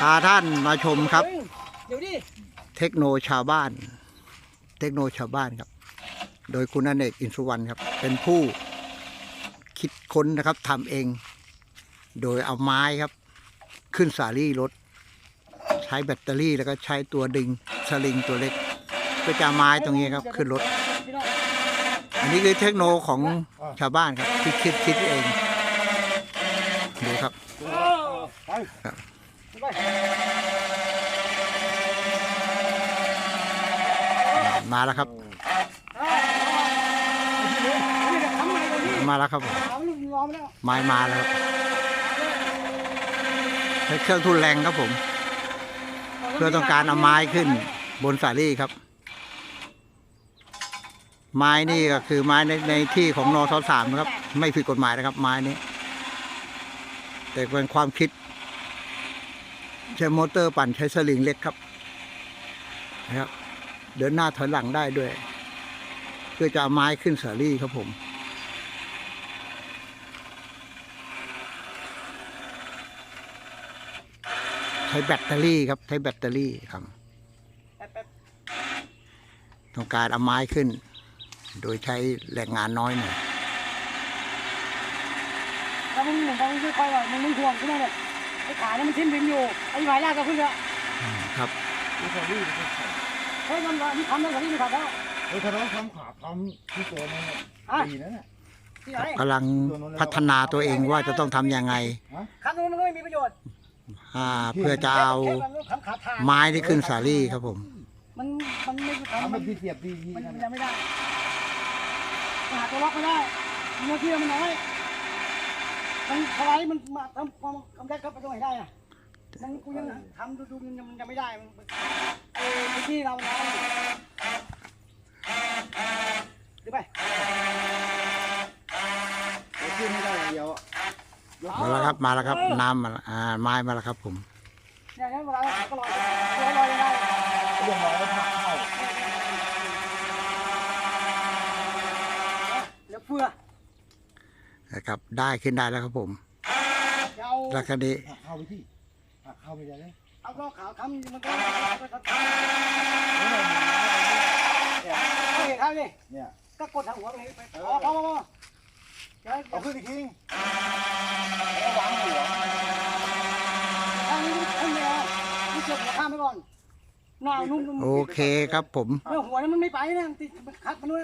พาท่านมาชมครับ เดี๋ยวดิเทคโนชาวบ้าน เทคโนชาวบ้านครับ โดยคุณอเนกอินสุวรรณครับ เป็นผู้คิดค้นนะครับทำเอง โดยเอาไม้ครับ ขึ้นสาลี่รถ ใช้แบตเตอรี่แล้วก็ใช้ตัวดึงสลิงตัวเล็กเพื่อจะเอาไม้ตรงนี้ครับขึ้นรถพี่น้องอันนี้คือเทคโนของชาวบ้านครับที่คิดคิดเองดูครับ ไป ครับไป มาแล้วครับ มาแล้วครับผมามแล้วไม้มาแล้วใช้เครื่องทุนแรงครับผม เพื่อต้องการเอาไม้ขึ้นบนสาลี่ครับ ไม้นี่ก็คือไม้ในในที่ของนอทสามนะครับ ไม่ผิดกฎหมายนะครับ ไม้นี้ แต่เป็นความคิด ใช้มอเตอร์ปั่นใช้สลิงเล็กครับนะครับ เดินหน้าถอยหลังได้ด้วย เพื่อจะเอาไม้ขึ้นสาลี่ครับผมใช้แบตเตอรี่ครับ ใช้แบตเตอรี่ครับต้องการเอาไม้ขึ้น โดยใช้แรงงานน้อยหน่อยถ้ามึงหนุ่มมึงไม่ค่อยหรอกมึงมึงห่วงใช่ไหมเนี่ย ไอ้ขาเนี่ยมันทิ้มดินอยู่ไอ้หมายลากก็ขึ้นแล้วครับดูเขาดิเฮ้ยมันมันทำได้กว่านี้ไม่ขาดแล้วเออถ้าเราทำขาทำที่ตัวมันอะดีนะเนี่ยที่ไหนกำลังพัฒนาตัวเองว่าจะต้องทำยังไงคันนู้นมันก็ไม่มีประโยชน์อ่าเพื่อจะเอาแค่มันทำขาทางไม้ที่ขึ้นสาลี่ครับผม มันมันไม่ทำทำมัมันนดีเสียบดีมันนั่นยังไม่ได้หาตัวล็อกไม่ได้เนื้อที่มันน้อย มันสไลด์มันมาทำความกำจัดเข้าไปตรงไหนได้อะมันกูยังทำดูดูมันยังมันยังไม่ได้มันไอ้ที่เราน้อยดูไปขึ้นไม่ได้อย่างเดียวมาแล้วครับ มาแล้วครับ น้ำมาแล้วอ่าไม้มาแล้วครับผมเนี่ยงั้นเวลาก็ลอยลอยลอยได้เรื่องน้อยแล้วผักเข้าเดี๋ยวเฟือ นะครับ ได้ขึ้นได้แล้วครับผมเดี๋ยวเอาแล้วคันนี้ผักเข้าไปที่ผักเข้าไปได้เลยเอาล้อขาวทำมันก็ก็ทำเนี่ยเขาเห็นเขาดิเนี่ยก็กดทางหัวไปไปพอพอพอเดี๋ยวเอาเอาขึ้ขึ้นนอีกทีแล้ววางหัวทางนี้ขึ้นเลยนี่เชือกหัวข้ามไปก่อนหน้านุ่มนุ่มโอเคครับผมเรื่องหัวนั้นมันไม่ไปนะติดมันคัดมันด้วย